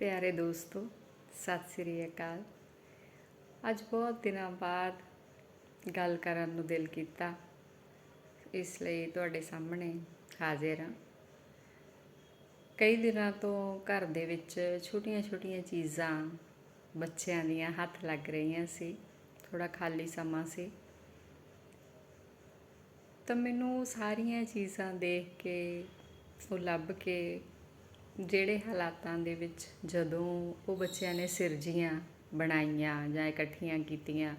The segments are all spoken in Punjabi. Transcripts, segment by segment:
ਪਿਆਰੇ ਦੋਸਤੋ ਸਤਿ ਸ੍ਰੀ ਅਕਾਲ ਅੱਜ ਬਹੁਤ ਦਿਨਾਂ ਬਾਅਦ ਗੱਲ ਕਰਨ ਨੂੰ ਦਿਲ ਕੀਤਾ ਇਸ ਲਈ ਤੁਹਾਡੇ ਸਾਹਮਣੇ ਹਾਜ਼ਰ ਹਾਂ ਕਈ ਦਿਨਾਂ ਤੋਂ ਘਰ ਦੇ ਵਿੱਚ ਛੋਟੀਆਂ-ਛੋਟੀਆਂ ਚੀਜ਼ਾਂ ਬੱਚਿਆਂ ਦੀਆਂ ਹੱਥ ਲੱਗ ਰਹੀਆਂ ਸੀ ਥੋੜਾ ਖਾਲੀ ਸਮਾਂ ਸੀ ਤਾਂ ਮੈਨੂੰ ਸਾਰੀਆਂ ਚੀਜ਼ਾਂ ਦੇਖ ਕੇ ਉਹ ਲੱਭ ਕੇ ਜਿਹੜੇ ਹਾਲਾਤਾਂ ਦੇ ਵਿੱਚ ਜਦੋਂ ਉਹ ਬੱਚਿਆਂ ਨੇ ਸਿਰਜੀਆਂ, ਬਣਾਈਆਂ ਜਾਂ ਇਕੱਠੀਆਂ ਕੀਤੀਆਂ,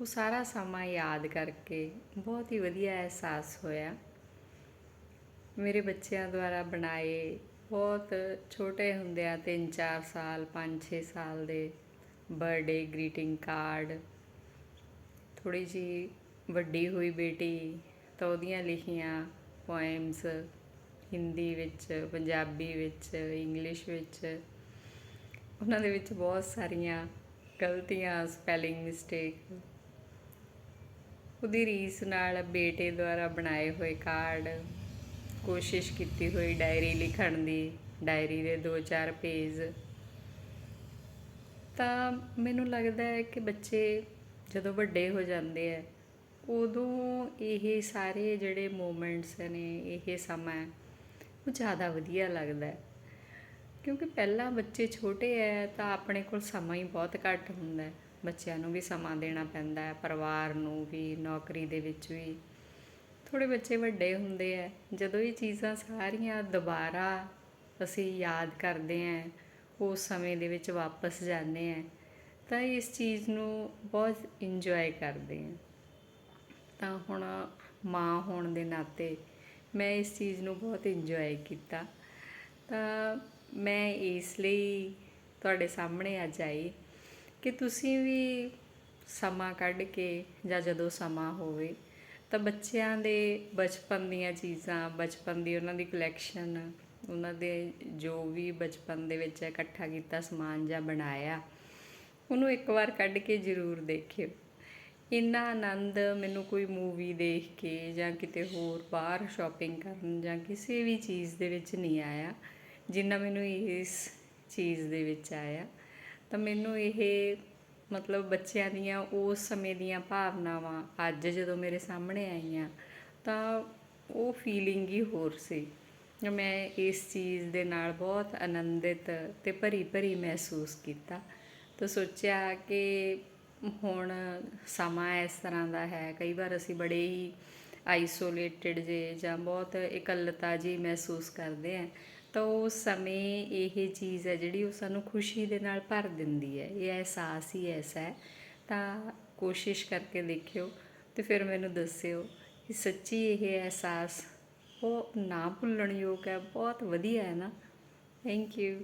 ਉਹ ਸਾਰਾ ਸਮਾਂ ਯਾਦ ਕਰਕੇ ਬਹੁਤ ਹੀ ਵਧੀਆ ਅਹਿਸਾਸ ਹੋਇਆ। ਮੇਰੇ ਬੱਚਿਆਂ ਦੁਆਰਾ ਬਣਾਏ ਬਹੁਤ ਛੋਟੇ ਹੁੰਦਿਆਂ 3-4 ਸਾਲ 5-6 ਸਾਲ ਦੇ ਬਰਥਡੇ ਗ੍ਰੀਟਿੰਗ ਕਾਰਡ ਥੋੜੀ ਜੀ ਵੱਡੀ ਹੋਈ ਬੇਟੀ ਤਾਂ ਉਹਦੀਆਂ ਲਿਖੀਆਂ ਪੋਇਮਸ ਹਿੰਦੀ ਵਿੱਚ, ਪੰਜਾਬੀ ਵਿੱਚ, ਇੰਗਲਿਸ਼ ਵਿੱਚ। ਉਹਨਾਂ ਦੇ ਵਿੱਚ ਬਹੁਤ ਸਾਰੀਆਂ ਗਲਤੀਆਂ, ਸਪੈਲਿੰਗ ਮਿਸਟੇਕ। ਉਹਦੀ ਰੀਸ ਨਾਲ ਬੇਟੇ ਦੁਆਰਾ ਬਣਾਏ ਹੋਏ ਕਾਰਡ, ਕੋਸ਼ਿਸ਼ ਕੀਤੀ ਹੋਈ ਡਾਇਰੀ ਲਿਖਣ ਦੀ, ਡਾਇਰੀ ਦੇ 2-4 ਪੇਜ। ਤਾਂ ਮੈਨੂੰ ਲੱਗਦਾ ਹੈ ਕਿ ਬੱਚੇ ਜਦੋਂ ਵੱਡੇ ਹੋ ਜਾਂਦੇ ਆ ਉਦੋਂ ਇਹ ਸਾਰੇ ਜਿਹੜੇ ਮੂਮੈਂਟਸ ਨੇ, ਇਹ ਸਮਾਂ ਉਹ ਜ਼ਿਆਦਾ ਵਧੀਆ ਲੱਗਦਾ ਕਿਉਂਕਿ ਪਹਿਲਾਂ ਬੱਚੇ ਛੋਟੇ ਐ ਤਾਂ ਆਪਣੇ ਕੋਲ ਸਮਾਂ ਹੀ ਬਹੁਤ ਘੱਟ ਹੁੰਦਾ ਹੈ। ਬੱਚਿਆਂ ਨੂੰ ਵੀ ਸਮਾਂ ਦੇਣਾ ਪੈਂਦਾ ਹੈ, ਪਰਿਵਾਰ ਨੂੰ ਵੀ, ਨੌਕਰੀ ਦੇ ਵਿੱਚ ਵੀ। ਥੋੜੇ ਬੱਚੇ ਵੱਡੇ ਹੁੰਦੇ ਐ। ਜਦੋਂ ਇਹ ਚੀਜ਼ਾਂ ਸਾਰੀਆਂ ਦੁਬਾਰਾ ਅਸੀਂ ਯਾਦ ਕਰਦੇ ਆਂ ਉਸ ਸਮੇਂ ਦੇ ਵਿੱਚ ਵਾਪਸ ਜਾਂਦੇ ਆਂ ਤਾਂ ਇਸ ਚੀਜ਼ ਨੂੰ ਬਹੁਤ ਇੰਜੋਏ ਕਰਦੇ ਆਂ ਤਾਂ ਹੁਣ ਮਾਂ ਹੋਣ ਦੇ ਨਾਤੇ ਮੈਂ ਇਸ ਚੀਜ਼ ਨੂੰ ਬਹੁਤ ਇੰਜੋਏ ਕੀਤਾ। ਤਾਂ ਮੈਂ ਇਸ ਲਈ ਤੁਹਾਡੇ ਸਾਹਮਣੇ ਅੱਜ ਆਈ ਕਿ ਤੁਸੀਂ ਵੀ ਸਮਾਂ ਕੱਢ ਕੇ ਜਾਂ ਜਦੋਂ ਸਮਾਂ ਹੋਵੇ, ਤਾਂ ਬੱਚਿਆਂ ਦੇ ਬਚਪਨ ਦੀਆਂ ਚੀਜ਼ਾਂ, ਬਚਪਨ ਦੀ ਉਹਨਾਂ ਦੀ ਕਲੈਕਸ਼ਨ ਉਹਨਾਂ ਦੇ ਜੋ ਵੀ ਬਚਪਨ ਦੇ ਵਿੱਚ ਇਕੱਠਾ ਕੀਤਾ ਸਮਾਨ ਜਾਂ ਬਣਾਇਆ, ਉਹਨੂੰ ਇੱਕ ਵਾਰ ਕੱਢ ਕੇ ਜ਼ਰੂਰ ਦੇਖਿਓ। ਇੰਨਾ ਆਨੰਦ ਮੈਨੂੰ ਕੋਈ ਮੂਵੀ ਦੇਖ ਕੇ ਜਾਂ ਕਿਤੇ ਹੋਰ ਬਾਹਰ ਸ਼ਾਪਿੰਗ ਕਰਨ ਜਾਂ ਕਿਸੇ ਵੀ ਚੀਜ਼ ਦੇ ਵਿੱਚ ਨਹੀਂ ਆਇਆ, ਜਿੰਨਾ ਮੈਨੂੰ ਇਸ ਚੀਜ਼ ਦੇ ਵਿੱਚ ਆਇਆ, ਤਾਂ ਮੈਨੂੰ ਇਹ ਮਤਲਬ ਬੱਚਿਆਂ ਦੀਆਂ ਉਸ ਸਮੇਂ ਦੀਆਂ ਭਾਵਨਾਵਾਂ ਅੱਜ ਜਦੋਂ ਮੇਰੇ ਸਾਹਮਣੇ ਆਈਆਂ, ਤਾਂ ਉਹ ਫੀਲਿੰਗ ਹੀ ਹੋਰ ਸੀ। ਮੈਂ ਇਸ ਚੀਜ਼ ਦੇ ਨਾਲ ਬਹੁਤ ਆਨੰਦਿਤ ਤੇ ਭਰੀ ਭਰੀ ਮਹਿਸੂਸ ਕੀਤਾ, ਤਾਂ ਸੋਚਿਆ ਕਿ ਹੁਣ ਸਮਾਂ ਇਸ ਤਰ੍ਹਾਂ ਦਾ ਹੈ, ਕਈ ਵਾਰ ਅਸੀਂ ਬੜੇ ਹੀ ਆਈਸੋਲੇਟਿਡ ਜੇ ਜਾਂ ਬਹੁਤ ਇਕੱਲਤਾ ਜੀ ਮਹਿਸੂਸ ਕਰਦੇ ਆ ਤਾਂ ਉਸ ਸਮੇਂ ਇਹ ਚੀਜ਼ ਹੈ ਜਿਹੜੀ ਉਹ ਸਾਨੂੰ ਖੁਸ਼ੀ ਦੇ ਨਾਲ ਭਰ ਦਿੰਦੀ ਹੈ, ਇਹ ਅਹਿਸਾਸ ਹੀ ਐਸਾ ਹੈ। ਤਾਂ ਕੋਸ਼ਿਸ਼ ਕਰਕੇ ਦੇਖਿਓ ਤੇ ਫਿਰ ਮੈਨੂੰ ਦੱਸਿਓ ਕਿ ਸੱਚੀ ਇਹ ਅਹਿਸਾਸ ਉਹ ਨਾ ਭੁੱਲਣਯੋਗ ਹੈ, ਬਹੁਤ ਵਧੀਆ ਹੈ ਨਾ। Thank you